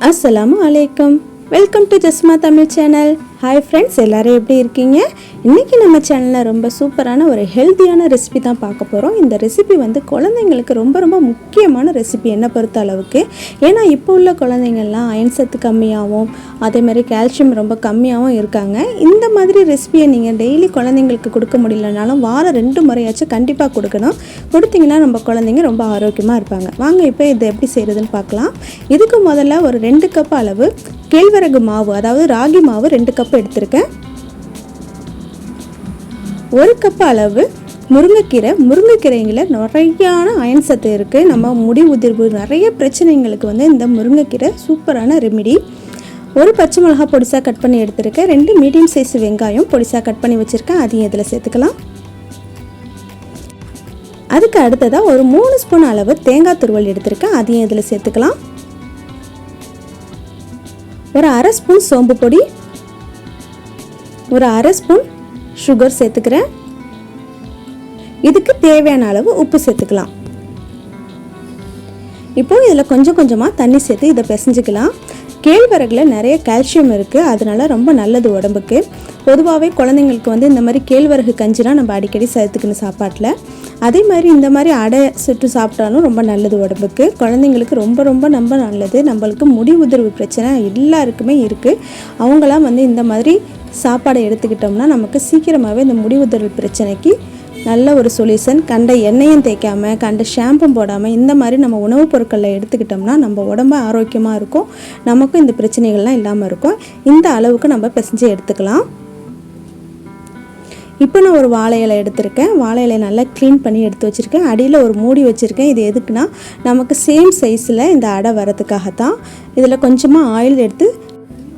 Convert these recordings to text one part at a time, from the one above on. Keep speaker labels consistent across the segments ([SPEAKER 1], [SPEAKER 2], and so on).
[SPEAKER 1] அஸ்ஸலாமு அலைக்கும் Welcome to Jasma Tamil channel. Hi friends எல்லோரும் எப்படி இருக்கீங்க? இன்றைக்கி நம்ம சேனலில் ரொம்ப சூப்பரான ஒரு ஹெல்த்தியான ரெசிபி தான் பார்க்க போகிறோம் இந்த ரெசிபி வந்து குழந்தைங்களுக்கு ரொம்ப ரொம்ப முக்கியமான ரெசிபி என்னை பொறுத்த அளவுக்கு. ஏன்னா இப்போ உள்ள குழந்தைங்கள்லாம் அயன் சத்து கம்மியாகவும் அதேமாதிரி கால்சியம் ரொம்ப கம்மியாகவும் இருக்காங்க. இந்த மாதிரி ரெசிபியை நீங்கள் டெய்லி குழந்தைங்களுக்கு கொடுக்க முடியலனாலும் வாரம் ரெண்டு முறையாச்சும் கண்டிப்பாக கொடுக்கணும். கொடுத்தீங்கன்னா நம்ம குழந்தைங்க ரொம்ப ஆரோக்கியமாக இருப்பாங்க. வாங்க இப்போ இதை எப்படி செய்கிறதுன்னு பார்க்கலாம். இதுக்கு முதல்ல ஒரு ரெண்டு கப் அளவு கேழ்வரகு மாவு அதாவது ராகி மாவு ரெண்டு கப் எடுத்திருக்கேன். ஒரு கப் அளவு முருங்கைக்கீரை. முருங்கைக்கீரைங்கள நிறையான அயன் சத்து இருக்குது நம்ம முடி உதிர்வு நிறைய பிரச்சனைங்களுக்கு வந்து இந்த முருங்கைக்கீரை சூப்பரான ரெமிடி. ஒரு பச்சை மிளகா பொடிசாக கட் பண்ணி எடுத்திருக்கேன். ரெண்டு மீடியம் சைஸ் வெங்காயம் பொடிசாக கட் பண்ணி வச்சுருக்கேன். அதையும் இதில் சேர்த்துக்கலாம். அதுக்கு அடுத்ததாக ஒரு மூணு ஸ்பூன் அளவு தேங்காய் துருவல் எடுத்திருக்கேன். அதையும் இதில் சேர்த்துக்கலாம். ஒரு அரை ஸ்பூன் சோம்பு பொடி ஒரு அரை ஸ்பூன் சுகர் சேர்த்துக்கிறேன். இதுக்கு தேவையான அளவு உப்பு சேர்த்துக்கலாம். இப்போ இதில் கொஞ்சம் கொஞ்சமாக தண்ணி சேர்த்து இதை பிசைஞ்சிக்கலாம். கேழ்வரகில் நிறைய கால்சியம் இருக்குது அதனால ரொம்ப நல்லது உடம்புக்கு. பொதுவாகவே குழந்தைங்களுக்கு வந்து இந்த மாதிரி கேழ்வரகு கஞ்சினா நம்ம அடிக்கடி சேர்த்துக்கணும் சாப்பாட்டில். அதே மாதிரி இந்த மாதிரி அடை சுட்டு சாப்பிட்டாலும் ரொம்ப நல்லது உடம்புக்கு. குழந்தைங்களுக்கு ரொம்ப ரொம்ப ரொம்ப நல்லது. நம்மளுக்கு முடி உதிர்வு பிரச்சனை எல்லாருக்குமே இருக்குது அவங்களாம் வந்து இந்த மாதிரி சாப்பாடை எடுத்துக்கிட்டோம்னா நமக்கு சீக்கிரமாகவே இந்த முடி உதிர்வு பிரச்சனைக்கு நல்ல ஒரு சொல்யூஷன் கண்ட எண்ணெயும் தேய்க்காம கண்ட ஷாம்பும் போடாமல் இந்த மாதிரி நம்ம உணவுப் பொருட்களில் எடுத்துக்கிட்டோம்னா நம்ம உடம்பு ஆரோக்கியமாக இருக்கும். நமக்கும் இந்த பிரச்சனைகள்லாம் இல்லாமல் இருக்கும். இந்த அளவுக்கு நம்ம பிசைஞ்சு எடுத்துக்கலாம். இப்போ நான் ஒரு வாழை இலை எடுத்திருக்கேன். வாழை இலையை நல்லா க்ளீன் பண்ணி எடுத்து வச்சுருக்கேன். அடியில் ஒரு மூடி வச்சுருக்கேன். இது எதுக்குன்னா நமக்கு சேம் சைஸில் இந்த அடை வரதுக்காக தான் இதில் கொஞ்சமாக ஆயில் எடுத்து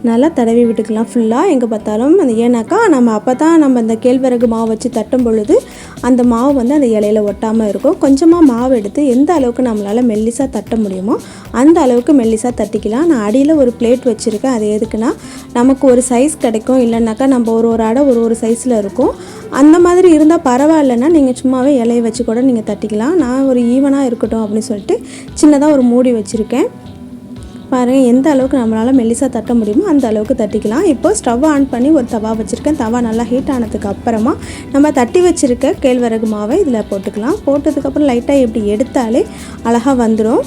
[SPEAKER 1] நல்லா தடவி விட்டுக்கலாம் ஃபுல்லாக எங்கே பார்த்தாலும் அந்த ஏன்னாக்கா நம்ம அப்போ தான் நம்ம இந்த கேழ்வரகு மாவு வச்சு தட்டும் பொழுது அந்த மாவு வந்து அந்த இலையில ஒட்டாமல் இருக்கும். கொஞ்சமாக மாவு எடுத்து எந்த அளவுக்கு நம்மளால் மெல்லிசாக தட்ட முடியுமோ அந்த அளவுக்கு மெல்லிசாக தட்டிக்கலாம். நான் அடியில் ஒரு பிளேட் வச்சுருக்கேன். அது எதுக்குன்னா நமக்கு ஒரு சைஸ் கிடைக்கும். இல்லைனாக்கா நம்ம ஒரு ஒரு அடை ஒரு ஒரு சைஸில் இருக்கும். அந்த மாதிரி இருந்தால் பரவாயில்லைன்னா நீங்கள் சும்மாவே இலையை வச்சு கூட நீங்கள் தட்டிக்கலாம். நான் ஒரு ஈவனாக இருக்கட்டும் அப்படின்னு சொல்லிட்டு சின்னதாக ஒரு மூடி வச்சுருக்கேன். பாருங்கள் எந்த அளவுக்கு நம்மளால் மெல்லிசாக தட்ட முடியுமோ அந்த அளவுக்கு தட்டிக்கலாம். இப்போ ஸ்டவ் ஆன் பண்ணி ஒரு தவா வச்சுருக்கேன். தவா நல்லா ஹீட் ஆனதுக்கு அப்புறமா நம்ம தட்டி வச்சுருக்க கேழ்வரகு மாவை இதில் போட்டுக்கலாம். போட்டதுக்கப்புறம் லைட்டாக இப்படி எடுத்தாலே அழகாக வந்துடும்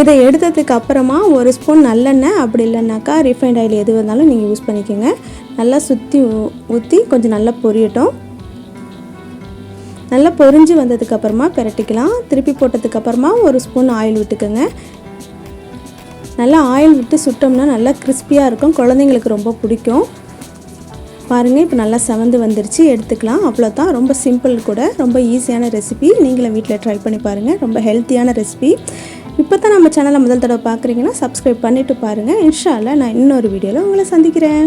[SPEAKER 1] இதை எடுத்ததுக்கு அப்புறமா ஒரு ஸ்பூன் நல்லெண்ணெய். அப்படி இல்லைனாக்கா ரிஃபைண்ட் ஆயில் எது வந்தாலும் நீங்கள் யூஸ் பண்ணிக்கோங்க. நல்லா சுற்றி ஊற்றி கொஞ்சம் நல்லா பொரியட்டும். நல்லா பொரிஞ்சு வந்ததுக்கப்புறமா பிரட்டிக்கலாம். திருப்பி போட்டதுக்கப்புறமா ஒரு ஸ்பூன் ஆயில் விட்டுக்கோங்க. நல்லா ஆயில் விட்டு சுட்டோம்னா நல்லா கிறிஸ்பியாக இருக்கும். குழந்தைங்களுக்கு ரொம்ப பிடிக்கும். பாருங்கள் இப்போ நல்லா செவந்து வந்துருச்சு. எடுத்துக்கலாம். அவ்வளோதான் ரொம்ப சிம்பிள் கூட ரொம்ப ஈஸியான ரெசிபி நீங்களும் வீட்டில் ட்ரை பண்ணி பாருங்கள் ரொம்ப ஹெல்த்தியான ரெசிபி இப்போ தான் நம்ம சேனலை முதல் தடவை பார்க்குறீங்கன்னா சப்ஸ்கிரைப் பண்ணிவிட்டு பாருங்கள் இன்ஷால்லா நான் இன்னொரு வீடியோவில் உங்களை சந்திக்கிறேன்.